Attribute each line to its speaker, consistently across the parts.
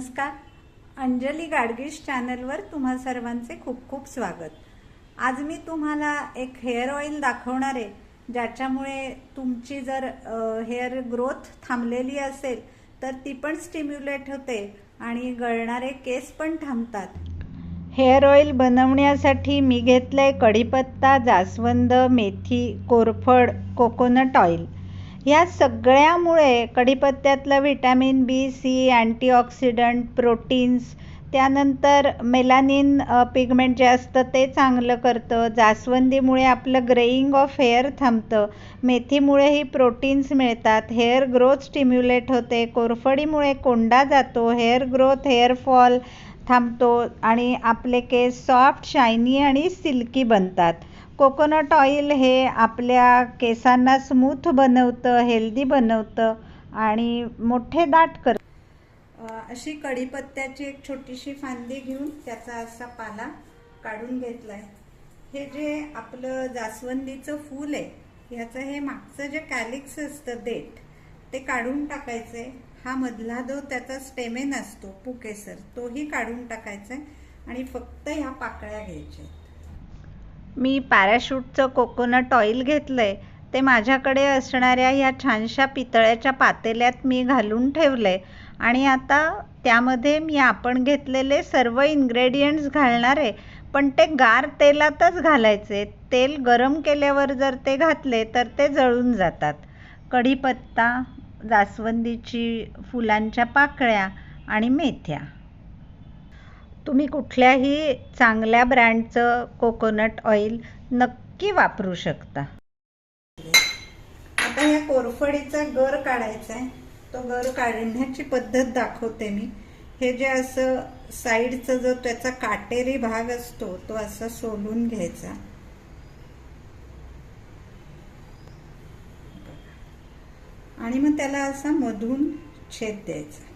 Speaker 1: नमस्कार. अंजली गाडगीश चॅनलवर तुम्हा सर्वांचे खूप खूप स्वागत. आज मी तुम्हाला एक हेअर ऑइल दाखवणार आहे ज्याच्यामुळे तुमची जर हेअर ग्रोथ थांबलेली असेल तर ती पण स्टिम्युलेट होते आणि गळणारे केस पण थांबतात. हेअर ऑइल बनवण्यासाठी मी घेतलं आहे कढीपत्ता जास्वंद मेथी कोरफड कोकोनट ऑइल. या सगळ्यामुळे कढीपत्त्यातलं vitamin B C antioxidant proteins त्यानंतर मेलानिन पिगमेंट जे असतं ते चांगलं करतं. जास्वंदीमुळे आपलं ग्रेईंग ऑफ हेअर थांबतं. मेथीमुळेही प्रोटीन्स मिळतात. हेअर ग्रोथ स्टिम्युलेट होते. कोरफडीमुळे कोंडा जातो. हेअर ग्रोथ हेअर फॉल थांबतो आणि आपले केस सॉफ्ट शायनी आणि सिल्की बनतात. कोकोनट ऑइल हे आपल्या केसांना स्मूथ बनवतं हेल्दी बनवतं आणि मोठे दाट करतं अशी कढीपत्त्याची एक छोटीशी फांदी घेऊन त्याचा असा पाला काढून घेतलाय. हे जे आपलं जास्वंदीचं फूल आहे ह्याचं हे मागचं जे कॅलिक्स असतं देठ ते काढून टाकायचंय. हा मधला जो त्याचा स्टेमेन असतो पुकेसर तोही काढून टाकायचा आणि फक्त ह्या पाकळ्या घ्यायच्या मी पॅराशूटचं कोकोनट ऑइल घेतलं आहे ते माझ्याकडे असणाऱ्या ह्या छानशा पितळ्याच्या पातेल्यात मी घालून ठेवलं आहे आणि आता त्यामध्ये मी आपण घेतलेले सर्व इन्ग्रेडियंट्स घालणार आहे पण ते गार तेलातच घालायचे. तेल गरम केल्यावर जर ते घातले तर ते जळून जातात. कढीपत्ता जास्वंदीची फुलांच्या पाकळ्या आणि मेथ्या. तुम्ही कुठल्याही चांगल्या ब्रँडचं कोकोनट ऑइल नक्की वापरू शकता. आता ह्या कोरफडीचा गर काढायचा आहे तो गर काढण्याची पद्धत दाखवते मी. हे जे असं साईडचं जो त्याचा काटेरी भाग असतो तो असा सोलून घ्यायचा. आणि मग त्याला असा मधून छेद द्यायचा.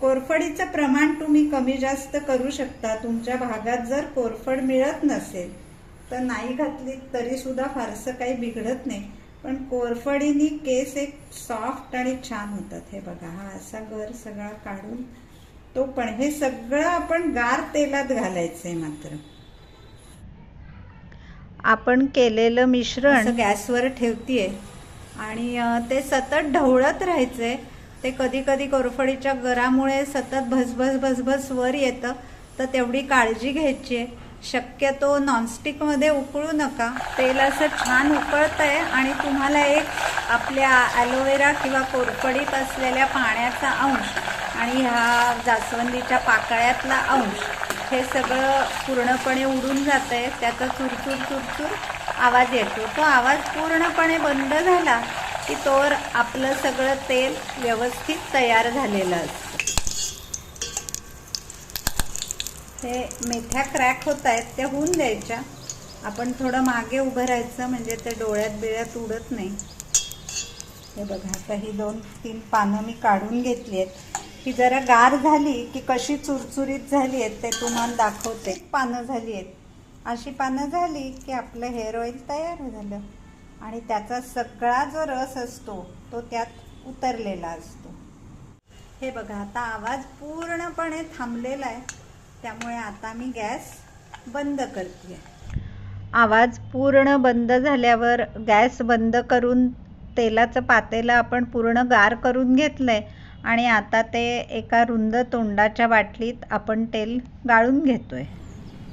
Speaker 1: कोरफडीचं प्रमाण तुम्ही कमी जास्त करू शकता. तुमच्या भागात जर कोरफड मिळत नसेल तर नाही घातली तरी सुद्धा फारसं काही बिघडत नाही. पण कोरफडीनी केस एक सॉफ्ट आणि छान होतात. हे बघा हा असा घर सगळा काढून तो पण हे सगळं आपण गार तेलात घालायचंय मात्र. आपण केलेलं मिश्रण गॅसवर ठेवतीये आणि ते सतत ढवळत राहायचंय. ते कधी कधी कोरफडीच्या गरामुळे सतत भसभस भसभस वर येतं तर तेवढी काळजी घ्यायची आहे. शक्यतो नॉनस्टिकमध्ये उकळू नका. तेल असं छान उकळतं आहे आणि तुम्हाला एक आपल्या ॲलोवेरा किंवा कोरफडीत असलेल्या पाण्याचा अंश आणि ह्या जास्वंदीच्या पाकळ्यातला अंश हे सगळं पूर्णपणे उडून जातं आहे त्याचा चुरचूर चुरचूर आवाज येतो. तो आवाज पूर्णपणे बंद झाला की तोवर आपलं सगळं तेल व्यवस्थित तयार झालेलं असतं. हे मेथ्या क्रॅक होत आहेत त्या होऊन द्यायच्या. आपण थोडं मागे उभं राहायचं म्हणजे ते डोळ्यात बिळ्यात उडत नाही. हे बघा आता ही दोन तीन पानं मी काढून घेतली आहेत. ही जरा गार झाली की कशी चुरचुरीत झाली आहेत ते तुम्हाला दाखवते. पानं झाली आहेत. अशी पानं झाली की आपलं हेअर ऑइल तयार झालं. आणि त्याचा सगळा जो रस असतो तो त्यात उतरलेला असतो. हे बघा आता आवाज पूर्णपणे थांबलेला आहे. त्यामुळे आता मी गॅस बंद करते आवाज पूर्ण बंद झाल्यावर गॅस बंद करून तेलाचं पातेलं आपण पूर्ण गार करून घेतलंय आणि आता ते एका रुंद तोंडाच्या बाटलीत आपण तेल गाळून घेतोय.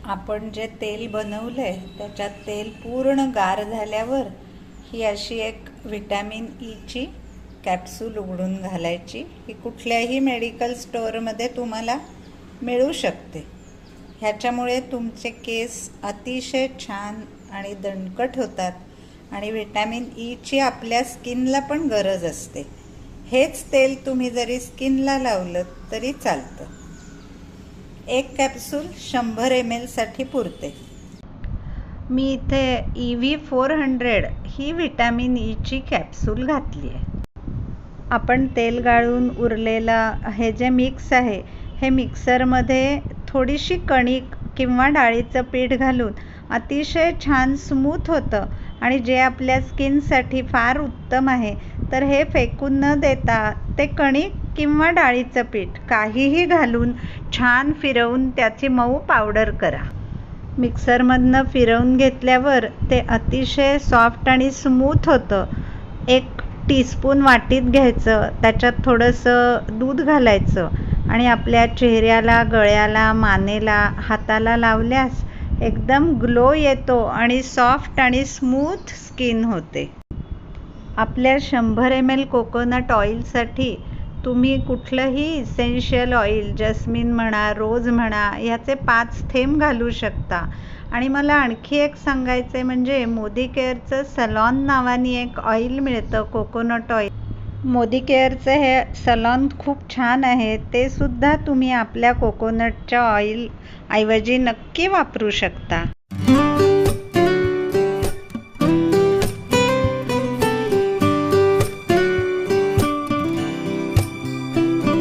Speaker 1: आपण जे तेल बनवलंय त्याच्यात तेल पूर्ण गार झाल्यावर ही अशी एक व्हिटॅमिन e ईची कॅप्सूल उघडून घालायची. ही कुठल्याही मेडिकल स्टोअरमध्ये तुम्हाला मिळू शकते. ह्याच्यामुळे तुमचे केस अतिशय छान आणि दणकट होतात आणि व्हिटॅमिन e ईची आपल्या स्किनला पण गरज असते. हेच तेल तुम्ही जरी स्किनला लावलं तरी चालतं. एक कॅप्सूल शंभर एम एलसाठी पुरते. मी इथे ई व्ही फोर हंड्रेड ही विटॅमिन ईची कॅप्सूल घातली आहे. आपण तेल गाळून उरलेला हे जे मिक्स आहे हे मिक्सरमध्ये थोडीशी कणिक किंवा डाळीचं पीठ घालून अतिशय छान स्मूथ होतं आणि जे आपल्या स्किनसाठी फार उत्तम आहे तर हे फेकून न देता ते कणिक किंवा डाळीचं पीठ काहीही घालून छान फिरवून त्याची मऊ पावडर करा. मिक्सरमधनं फिरवून घेतल्यावर ते अतिशय सॉफ्ट आणि स्मूथ होतं. एक टीस्पून वाटीत घ्यायचं त्याच्यात थोडंसं दूध घालायचं आणि आपल्या चेहऱ्याला गळ्याला मानेला हाताला लावल्यास एकदम ग्लो येतो आणि सॉफ्ट आणि स्मूथ स्किन होते. आपल्या शंभर एम एल कोकोनट ऑइलसाठी तुम्ही कुठलंही इसेन्शियल ऑइल जस्मिन म्हणा रोज म्हणा ह्याचे पाच थेंब घालू शकता. आणि मला आणखी एक सांगायचं आहे म्हणजे मोदी केअरचं सलॉन नावानी एक ऑइल मिळतं कोकोनट ऑइल मोदी केअरचं हे सलॉन खूप छान आहे ते सुद्धा तुम्ही आपल्या कोकोनटच्या ऑइल ऐवजी नक्की वापरू शकता.